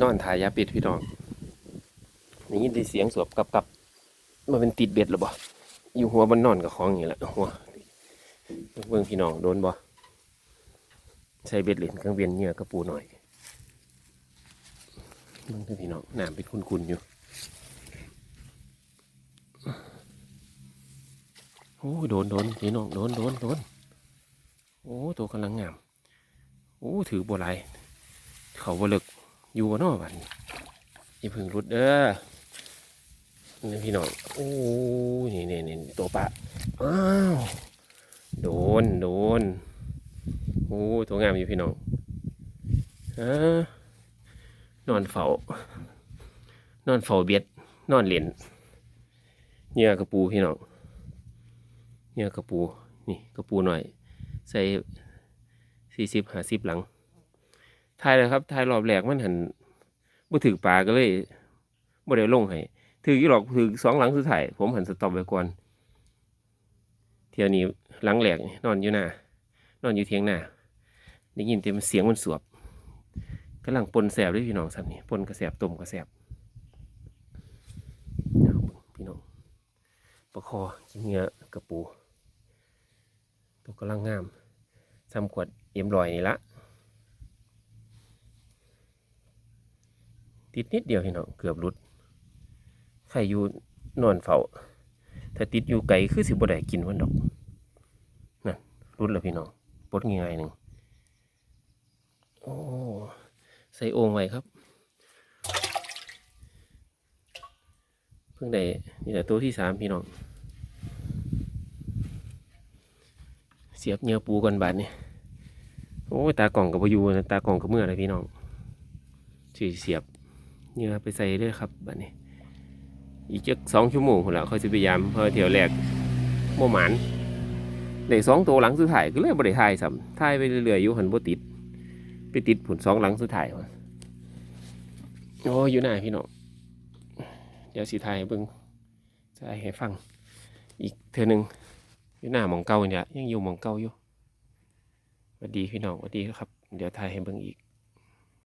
นอนถ่ายยาปิดพี่น้องนี่ยินได้เสียงสวบกับกับมาเป็นติดเบ็ดหรือบ่อยู่หัวมันนอนกับของอย่างนี้แหละหัวเบิ่งพี่น้องโดนบ่ใช้เบ็ดเหรียญเครื่องเวียนเงื่อกระปูหน่อยเบิ่อะพี่น้องน้ำเป็นคุนๆอยู่โอ้ยโดนโดนพี่น้องโดนโดนโดนโอ้ตัวกำลังงามโอ้ถือบัวลาย เขาบลึกอยู่นอบัดนอย่พึ่งรุดเด้อนี่พี่น้องโอ้นี่นี่นี่ตัวปลาอ้าวโดนโดนโอ้ตัวงามอยู่พี่น้องฮะนอนเฝ้านอนเฝ้าเบียดนอนเหรียญเหยื่อกระปูพี่น้องเนี่ยกระปูนี่กระปูหน่อย ใส่สี่สิบห้าสิบหลัง ทายเลยครับทายรอบแรกมันหันบ่ถือปลาก็เลยบ่ได้ลงให้ถือกี่หรอกถือสองหลังสุดท้ายผมหันสต็อปไว้ก่อนเที่ยวนี้หลังแหลกนอนอยู่หน้านอนอยู่เทียงหน้าได้ยินแต่มันเสียงมันสวบกำลังปนแสบด้วยพี่น้องสับนี่ปนกระแสบต้มกระแสบเอาพี่น้องประคอกินเนื้อกระปูตัวกำลังงามซ้ำขวดเอ็มรอยนี่ละ ติดนิดเดียวพี่น้องเกือบหลุดใครอยู่นอนเฝ้าถ้าติดอยู่ไกลคือสิบ่ได้กินวันดอกนั่นรุดแล้วพี่น้องปลดง่ายหนึ่งโอ้ใส่โอ่งไว้ครับ เพิ่งได้นี่แหละตัวที่สามพี่น้อง เสียบเนื้อปูก่อนบาดนี่โอ้ตากล่องกับพยูนะตากล่องกับเมื่อไรพี่น้องสีเสียบ เหนื้อไปใส่เด้วยครับบาดนี้ อีกจักสองชั่วโมงคนละค่อยสิพยายามเพอเที่ยวแรกโมหมานได้สองตัวหลังสุดท้ายก็เลยบริทายซ้ำทายไปเรื่อยๆอยู่หันบ่ติด ไปติดผุนสองหลังสุดท้ายวะโอ้ยอยู่ไหนพี่น้องเดี๋ยวสิทายให้เบิ่งจะให้ฟัง อีกเทื่อหนึ่งอยู่หน้าหมองเก่าเนี่ยยังอยู่หมองเก่าอยู่สวัสดีพี่น้องสวัสดีครับ เดี๋ยวถ่ายให้เบิ่งอีก